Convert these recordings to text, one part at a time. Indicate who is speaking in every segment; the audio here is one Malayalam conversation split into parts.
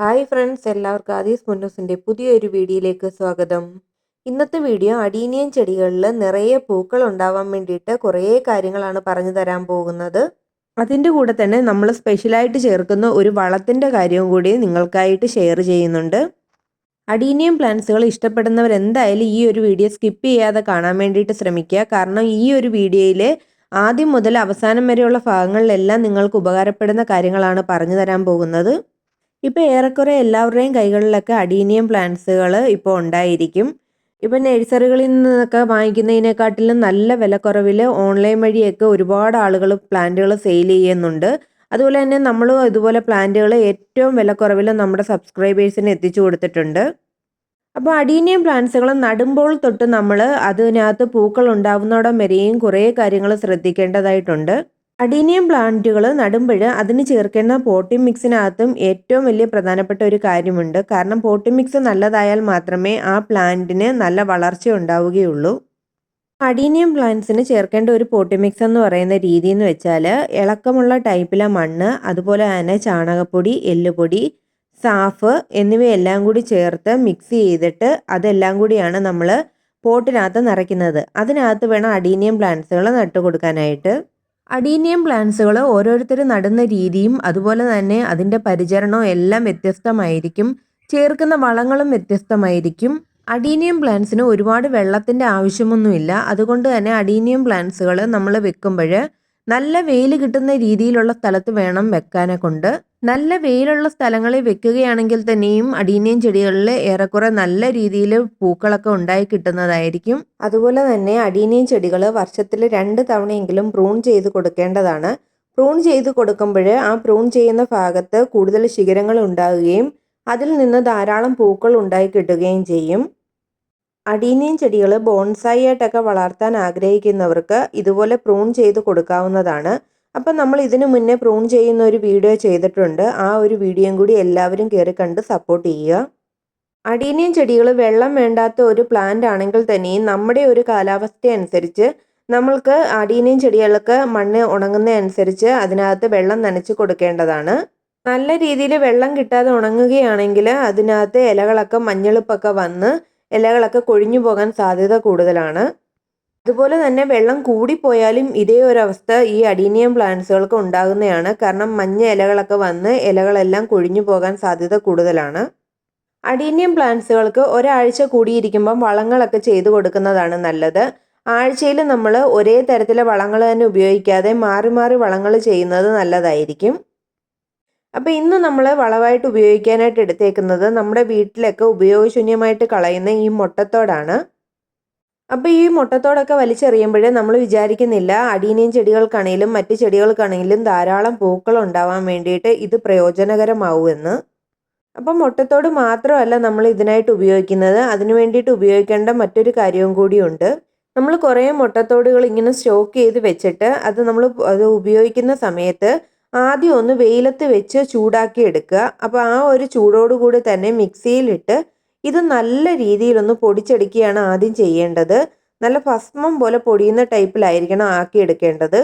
Speaker 1: ഹായ് ഫ്രണ്ട്സ് എല്ലാവർക്കും ആദീസ് മുന്നൂസിന്റെ പുതിയൊരു വീഡിയോയിലേക്ക് സ്വാഗതം. ഇന്നത്തെ വീഡിയോ അടീനിയൻ ചെടികളിൽ നിറയെ പൂക്കൾ ഉണ്ടാവാൻ വേണ്ടിയിട്ട് കുറേ കാര്യങ്ങളാണ് പറഞ്ഞു തരാൻ പോകുന്നത്. അതിന്റെ കൂടെ തന്നെ നമ്മൾ സ്പെഷ്യലായിട്ട് ചേർക്കുന്ന ഒരു വളത്തിന്റെ കാര്യവും കൂടി നിങ്ങൾക്കായിട്ട് ഷെയർ ചെയ്യുന്നുണ്ട്. അടീനിയം പ്ലാന്റ്സുകൾ ഇഷ്ടപ്പെടുന്നവർ എന്തായാലും ഈ ഒരു വീഡിയോ സ്കിപ്പ് ചെയ്യാതെ കാണാൻ വേണ്ടിയിട്ട് ശ്രമിക്കുക. കാരണം ഈ ഒരു വീഡിയോയിൽ ആദ്യം മുതൽ അവസാനം വരെയുള്ള ഭാഗങ്ങളിലെല്ലാം നിങ്ങൾക്ക് ഉപകാരപ്പെടുന്ന കാര്യങ്ങളാണ് പറഞ്ഞു തരാൻ പോകുന്നത്. ഇപ്പോൾ ഏറെക്കുറെ എല്ലാവരുടെയും കൈകളിലൊക്കെ അഡീനിയം പ്ലാന്റ്സുകൾ ഇപ്പോൾ ഉണ്ടായിരിക്കും. ഇപ്പം നഴ്സറികളിൽ നിന്നൊക്കെ വാങ്ങിക്കുന്നതിനെക്കാട്ടിലും നല്ല വിലക്കുറവിൽ ഓൺലൈൻ വഴിയൊക്കെ ഒരുപാട് ആളുകൾ പ്ലാന്റുകൾ സെയിൽ ചെയ്യുന്നുണ്ട്. അതുപോലെ തന്നെ നമ്മളും ഇതുപോലെ പ്ലാന്റുകൾ ഏറ്റവും വിലക്കുറവിൽ നമ്മുടെ സബ്സ്ക്രൈബേഴ്സിന് എത്തിച്ചു കൊടുത്തിട്ടുണ്ട്. അപ്പോൾ അഡീനിയം പ്ലാന്റ്സുകൾ നടുമ്പോൾ തൊട്ട് നമ്മൾ അതിനകത്ത് പൂക്കൾ ഉണ്ടാവുന്നിടം വരെയും കുറേ കാര്യങ്ങൾ ശ്രദ്ധിക്കേണ്ടതായിട്ടുണ്ട്. അഡീനിയം പ്ലാന്റുകൾ നടുമ്പോൾ അതിന് ചേർക്കുന്ന പോട്ടിംഗ് മിക്സിനകത്തും ഏറ്റവും വലിയ പ്രധാനപ്പെട്ട ഒരു കാര്യമുണ്ട്. കാരണം പോട്ടിംഗ് മിക്സ് നല്ലതായാൽ മാത്രമേ ആ പ്ലാന്റിന് നല്ല വളർച്ച ഉണ്ടാവുകയുള്ളൂ. അഡീനിയം പ്ലാന്റ്സിന് ചേർക്കേണ്ട ഒരു പോട്ടിംഗ് മിക്സ് എന്ന് പറയുന്ന രീതി എന്ന് വെച്ചാൽ ഇളക്കമുള്ള ടൈപ്പിലെ മണ്ണ് അതുപോലെ തന്നെ ചാണകപ്പൊടി എല്ലുപൊടി സാഫ് എന്നിവയെല്ലാം കൂടി ചേർത്ത് മിക്സ് ചെയ്തിട്ട് അതെല്ലാം കൂടിയാണ് നമ്മൾ പോട്ടിനകത്ത് നിറയ്ക്കുന്നത്. അതിനകത്ത് വേണം അഡീനിയം പ്ലാന്റ്സുകൾ നട്ടു കൊടുക്കാനായിട്ട് അഡീനിയം പ്ലാന്റ്സുകൾ ഓരോരുത്തർ നടുന്ന രീതിയും അതുപോലെ തന്നെ അതിന്റെ പരിചരണവും എല്ലാം വ്യത്യസ്തമായിരിക്കും. ചേർക്കുന്ന വളങ്ങളും വ്യത്യസ്തമായിരിക്കും. അഡീനിയം പ്ലാന്റ്സിന് ഒരുപാട് വെള്ളത്തിന്റെ ആവശ്യമൊന്നുമില്ല. അതുകൊണ്ട് തന്നെ അഡീനിയം പ്ലാന്റ്സുകൾ നമ്മൾ വെക്കുമ്പോൾ നല്ല വെയിൽ കിട്ടുന്ന രീതിയിലുള്ള സ്ഥലത്ത് വേണം വെക്കാനെ കൊണ്ട് നല്ല വെയിലുള്ള സ്ഥലങ്ങളിൽ വെക്കുകയാണെങ്കിൽ തന്നെയും അടീനിയം ചെടികളിൽ ഏറെക്കുറെ നല്ല രീതിയിൽ പൂക്കളൊക്കെ ഉണ്ടായി കിട്ടുന്നതായിരിക്കും. അതുപോലെ തന്നെ അടീനിയം ചെടികൾ വർഷത്തിൽ രണ്ട് തവണയെങ്കിലും പ്രൂൺ ചെയ്ത് കൊടുക്കേണ്ടതാണ്. പ്രൂൺ ചെയ്ത് കൊടുക്കുമ്പോൾ ആ പ്രൂൺ ചെയ്യുന്ന ഭാഗത്ത് കൂടുതൽ ശിഖരങ്ങൾ ഉണ്ടാകുകയും അതിൽ നിന്ന് ധാരാളം പൂക്കൾ ഉണ്ടായി കിട്ടുകയും ചെയ്യും. അടീനിയം ചെടികൾ ബോൺസായി ആയിട്ടൊക്കെ വളർത്താൻ ആഗ്രഹിക്കുന്നവർക്ക് ഇതുപോലെ പ്രൂൺ ചെയ്ത് കൊടുക്കാവുന്നതാണ്. അപ്പം നമ്മൾ ഇതിനു മുന്നേ പ്രൂൺ ചെയ്യുന്ന ഒരു വീഡിയോ ചെയ്തിട്ടുണ്ട്. ആ ഒരു വീഡിയോയും കൂടി എല്ലാവരും കയറി കണ്ട് സപ്പോർട്ട് ചെയ്യുക. അടീനിയം ചെടികൾ വെള്ളം വേണ്ടാത്ത ഒരു പ്ലാന്റ് ആണെങ്കിൽ തന്നെയും നമ്മുടെ ഒരു കാലാവസ്ഥ അനുസരിച്ച് നമ്മൾക്ക് അടീനിയം ചെടികൾക്ക് മണ്ണ് ഉണങ്ങുന്ന അനുസരിച്ച് അതിനകത്ത് വെള്ളം നനച്ച് കൊടുക്കേണ്ടതാണ്. നല്ല രീതിയിൽ വെള്ളം കിട്ടാതെ ഉണങ്ങുകയാണെങ്കിൽ അതിനകത്ത് ഇലകളൊക്കെ മഞ്ഞളുപ്പൊക്കെ വന്ന് ഇലകളൊക്കെ കൊഴിഞ്ഞു പോകാൻ സാധ്യത കൂടുതലാണ്. അതുപോലെ തന്നെ വെള്ളം കൂടിപ്പോയാലും ഇതേ ഒരു അവസ്ഥ ഈ അഡീനിയം പ്ലാന്റ്സുകൾക്ക് ഉണ്ടാകുന്നതാണ്. കാരണം മഞ്ഞ ഇലകളൊക്കെ വന്ന് ഇലകളെല്ലാം കൊഴിഞ്ഞു പോകാൻ സാധ്യത കൂടുതലാണ്. അഡീനിയം പ്ലാന്റ്സുകൾക്ക് ഒരാഴ്ച കൂടിയിരിക്കുമ്പം വളങ്ങളൊക്കെ ചെയ്തു കൊടുക്കുന്നതാണ് നല്ലത്. ആഴ്ചയിൽ നമ്മൾ ഒരേ തരത്തിലെ വളങ്ങൾ തന്നെ ഉപയോഗിക്കാതെ മാറി മാറി വളങ്ങൾ ചെയ്യുന്നത് നല്ലതായിരിക്കും. അപ്പോൾ ഇന്ന് നമ്മൾ വളമായിട്ട് ഉപയോഗിക്കാനായിട്ട് എടുത്തേക്കുന്നത് നമ്മുടെ വീട്ടിലൊക്കെ ഉപയോഗശൂന്യമായിട്ട് കളയുന്ന ഈ മുട്ടത്തോടാണ്. അപ്പോൾ ഈ മുട്ടത്തോടൊക്കെ വലിച്ചെറിയുമ്പോൾ നമ്മൾ വിചാരിക്കുന്നില്ല അടീനിയും ചെടികൾക്കാണെങ്കിലും മറ്റ് ചെടികൾക്കാണെങ്കിലും ധാരാളം പൂക്കൾ ഉണ്ടാവാൻ വേണ്ടിയിട്ട് ഇത് പ്രയോജനകരമാവുമെന്ന് അപ്പം മുട്ടത്തോട് മാത്രമല്ല നമ്മൾ ഇതിനായിട്ട് ഉപയോഗിക്കുന്നത്. അതിനു വേണ്ടിയിട്ട് ഉപയോഗിക്കേണ്ട മറ്റൊരു കാര്യവും കൂടിയുണ്ട്. നമ്മൾ കുറേ മുട്ടത്തോടുകൾ ഇങ്ങനെ സ്റ്റോക്ക് ചെയ്ത് വെച്ചിട്ട് അത് നമ്മൾ അത് ഉപയോഗിക്കുന്ന സമയത്ത് ആദ്യം ഒന്ന് വെയിലത്ത് വെച്ച് ചൂടാക്കി എടുക്കുക. അപ്പോൾ ആ ഒരു ചൂടോടുകൂടി തന്നെ മിക്സിയിലിട്ട് ഇത് നല്ല രീതിയിലൊന്ന് പൊടിച്ചെടുക്കുകയാണ് ആദ്യം ചെയ്യേണ്ടത്. നല്ല ഭസ്മം പോലെ പൊടിയുന്ന ടൈപ്പിലായിരിക്കണം ആക്കിയെടുക്കേണ്ടത്.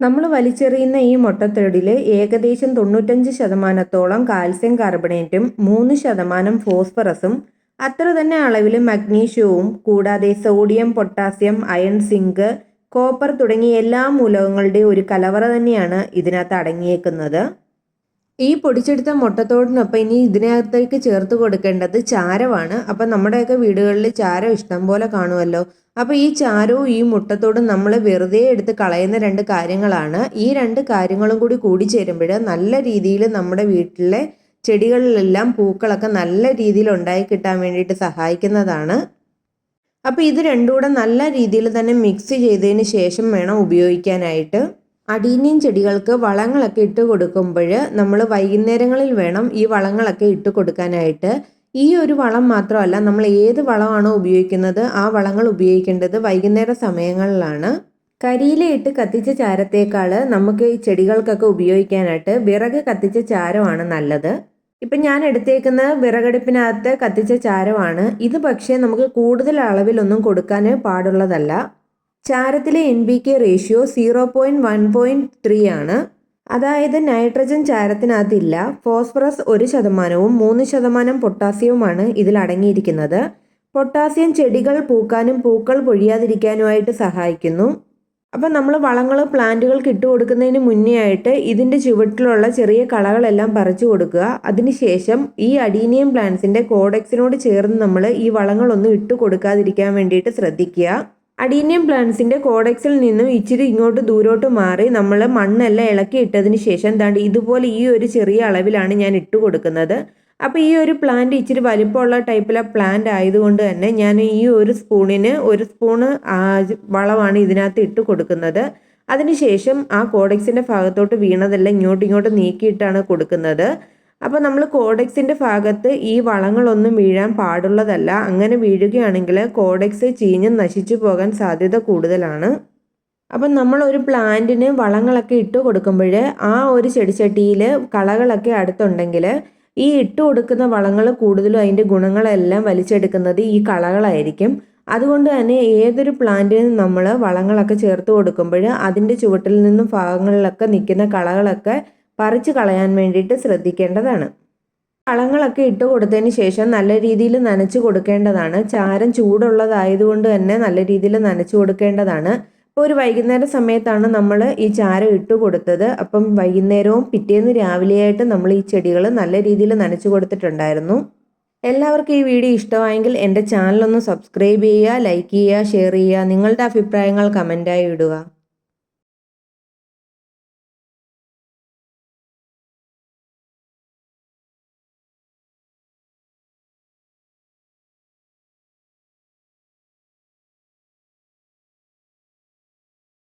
Speaker 1: നമ്മൾ വലിച്ചെറിയുന്ന ഈ മുട്ടത്തേടിൽ ഏകദേശം തൊണ്ണൂറ്റഞ്ച് ശതമാനത്തോളം കാൽസ്യം കാർബണേറ്റും മൂന്ന് ശതമാനം ഫോസ്ഫറസും അത്ര തന്നെ അളവിൽ മഗ്നീഷ്യവും കൂടാതെ sodium potassium iron zinc copper തുടങ്ങിയ എല്ലാ മൂലകങ്ങളുടെയും ഒരു കലവറ തന്നെയാണ് ഇതിനകത്ത് അടങ്ങിയേക്കുന്നത്. ഈ പൊടിച്ചെടുത്ത മുട്ടത്തോടിനൊപ്പം ഇനി ഇതിനകത്തേക്ക് ചേർത്ത് കൊടുക്കേണ്ടത് ചാരമാണ് അപ്പം നമ്മുടെയൊക്കെ വീടുകളിൽ ചാരം ഇഷ്ടം പോലെ കാണുമല്ലോ. അപ്പോൾ ഈ ചാരവും ഈ മുട്ടത്തോടും നമ്മൾ വെറുതെ എടുത്ത് കളയുന്ന രണ്ട് കാര്യങ്ങളാണ്. ഈ രണ്ട് കാര്യങ്ങളും കൂടി കൂടി ചേരുമ്പോൾ നല്ല രീതിയിൽ നമ്മുടെ വീട്ടിലെ ചെടികളിലെല്ലാം പൂക്കളൊക്കെ നല്ല രീതിയിൽ ഉണ്ടായി കിട്ടാൻ വേണ്ടിയിട്ട് സഹായിക്കുന്നതാണ്. അപ്പോൾ ഇത് രണ്ടും കൂടെ നല്ല രീതിയിൽ തന്നെ മിക്സ് ചെയ്തതിന് ശേഷം വേണം ഉപയോഗിക്കാനായിട്ട്. അടീനിയം ചെടികൾക്ക് വളങ്ങളൊക്കെ ഇട്ട് കൊടുക്കുമ്പോൾ നമ്മൾ വൈകുന്നേരങ്ങളിൽ വേണം ഈ വളങ്ങളൊക്കെ ഇട്ട് കൊടുക്കാനായിട്ട്. ഈ ഒരു വളം മാത്രമല്ല നമ്മൾ ഏത് വളമാണോ ഉപയോഗിക്കുന്നത് ആ വളങ്ങൾ ഉപയോഗിക്കേണ്ടത് വൈകുന്നേര സമയങ്ങളിലാണ്. കരിയിലയിട്ട് കത്തിച്ച ചാരത്തേക്കാൾ നമുക്ക് ഈ ചെടികൾക്കൊക്കെ ഉപയോഗിക്കാനായിട്ട് വിറക് കത്തിച്ച ചാരമാണ് നല്ലത്. ഇപ്പം ഞാൻ എടുത്തേക്കുന്ന വിറകടുപ്പിനകത്ത് കത്തിച്ച ചാരമാണ്. ഇത് പക്ഷേ നമുക്ക് കൂടുതൽ അളവിലൊന്നും കൊടുക്കാൻ പാടുള്ളതല്ല. ചാരത്തിലെ N B K ratio zero point one point three ആണ്. അതായത് നൈട്രജൻ ചാരത്തിനകത്തില്ല. ഫോസ്ഫറസ് ഒരു ശതമാനവും മൂന്ന് ശതമാനം പൊട്ടാസ്യവുമാണ് ഇതിൽ അടങ്ങിയിരിക്കുന്നത്. പൊട്ടാസ്യം ചെടികൾ പൂക്കാനും പൂക്കൾ പൊഴിയാതിരിക്കാനുമായിട്ട് സഹായിക്കുന്നു. അപ്പം നമ്മൾ വളങ്ങൾ പ്ലാന്റുകൾക്ക് ഇട്ട് കൊടുക്കുന്നതിന് മുന്നേ ആയിട്ട് ഇതിന്റെ ചുവട്ടിലുള്ള ചെറിയ കളകളെല്ലാം പറിച്ചു കൊടുക്കുക. അതിനുശേഷം ഈ അഡീനിയം പ്ലാന്റ്സിന്റെ കോഡെക്സിനോട് ചേർന്ന് നമ്മൾ ഈ വളങ്ങളൊന്നും ഇട്ട് കൊടുക്കാതിരിക്കാൻ വേണ്ടിയിട്ട് ശ്രദ്ധിക്കുക. അഡീനിയം പ്ലാന്റ്സിന്റെ കോഡെക്സിൽ നിന്നും ഇച്ചിരി ഇങ്ങോട്ട് ദൂരോട്ട് മാറി നമ്മൾ മണ്ണെല്ലാം ഇളക്കി ഇട്ടതിന് ശേഷം എന്താണ്ട് ഇതുപോലെ ഈ ഒരു ചെറിയ അളവിലാണ് ഞാൻ ഇട്ട് കൊടുക്കുന്നത്. അപ്പോൾ ഈ ഒരു പ്ലാന്റ് ഇച്ചിരി വലിപ്പമുള്ള ടൈപ്പിലെ പ്ലാന്റ് ആയതുകൊണ്ട് തന്നെ ഞാൻ ഈ ഒരു സ്പൂണിന് ഒരു സ്പൂണ് വളമാണ് ഇതിനകത്ത് ഇട്ട് കൊടുക്കുന്നത്. അതിനുശേഷം ആ കോഡെക്സിന്റെ ഭാഗത്തോട്ട് വീണതെല്ലാം ഇങ്ങോട്ടും ഇങ്ങോട്ട് നീക്കിയിട്ടാണ് കൊടുക്കുന്നത്. അപ്പോൾ നമ്മൾ കോഡെക്സിന്റെ ഭാഗത്ത് ഈ വളങ്ങളൊന്നും വീഴാൻ പാടുള്ളതല്ല. അങ്ങനെ വീഴുകയാണെങ്കിൽ കോഡെക്സ് ചീഞ്ഞ് നശിച്ചു പോകാൻ സാധ്യത കൂടുതലാണ്. അപ്പം നമ്മൾ ഒരു പ്ലാന്റിന് വളങ്ങളൊക്കെ ഇട്ട് കൊടുക്കുമ്പോൾ ആ ഒരു ചെടിച്ചട്ടിയിൽ കളകളൊക്കെ അടുത്തുണ്ടെങ്കിൽ ഈ ഇട്ട് കൊടുക്കുന്ന വളങ്ങൾ കൂടുതലും അതിന്റെ ഗുണങ്ങളെല്ലാം വലിച്ചെടുക്കുന്നത് ഈ കളകളായിരിക്കും. അതുകൊണ്ട് തന്നെ ഏതൊരു പ്ലാന്റിനും നമ്മൾ വളങ്ങളൊക്കെ ചേർത്ത് കൊടുക്കുമ്പോൾ അതിന്റെ ചുവട്ടിൽ നിന്നും ഭാഗങ്ങളിലൊക്കെ നിൽക്കുന്ന കളകളൊക്കെ പറിച്ചു കളയാൻ വേണ്ടിയിട്ട് ശ്രദ്ധിക്കേണ്ടതാണ്. വളങ്ങളൊക്കെ ഇട്ട് കൊടുത്തതിന് ശേഷം നല്ല രീതിയിൽ നനച്ചു കൊടുക്കേണ്ടതാണ്. ചാരം ചൂടുള്ളതായതുകൊണ്ട് തന്നെ നല്ല രീതിയിൽ നനച്ചു കൊടുക്കേണ്ടതാണ്. ഇപ്പോൾ ഒരു വൈകുന്നേര സമയത്താണ് നമ്മൾ ഈ ചാരം ഇട്ട് കൊടുത്തത്. അപ്പം വൈകുന്നേരവും പിറ്റേന്ന് രാവിലെയായിട്ട് നമ്മൾ ഈ ചെടികൾ നല്ല രീതിയിൽ നനച്ചു കൊടുത്തിട്ടുണ്ടായിരുന്നു. എല്ലാവർക്കും ഈ വീഡിയോ ഇഷ്ടമായെങ്കിൽ എന്റെ ചാനലൊന്ന് സബ്സ്ക്രൈബ് ചെയ്യുക ലൈക്ക് ചെയ്യുക ഷെയർ ചെയ്യുക നിങ്ങളുടെ അഭിപ്രായങ്ങൾ കമന്റായി ഇടുക.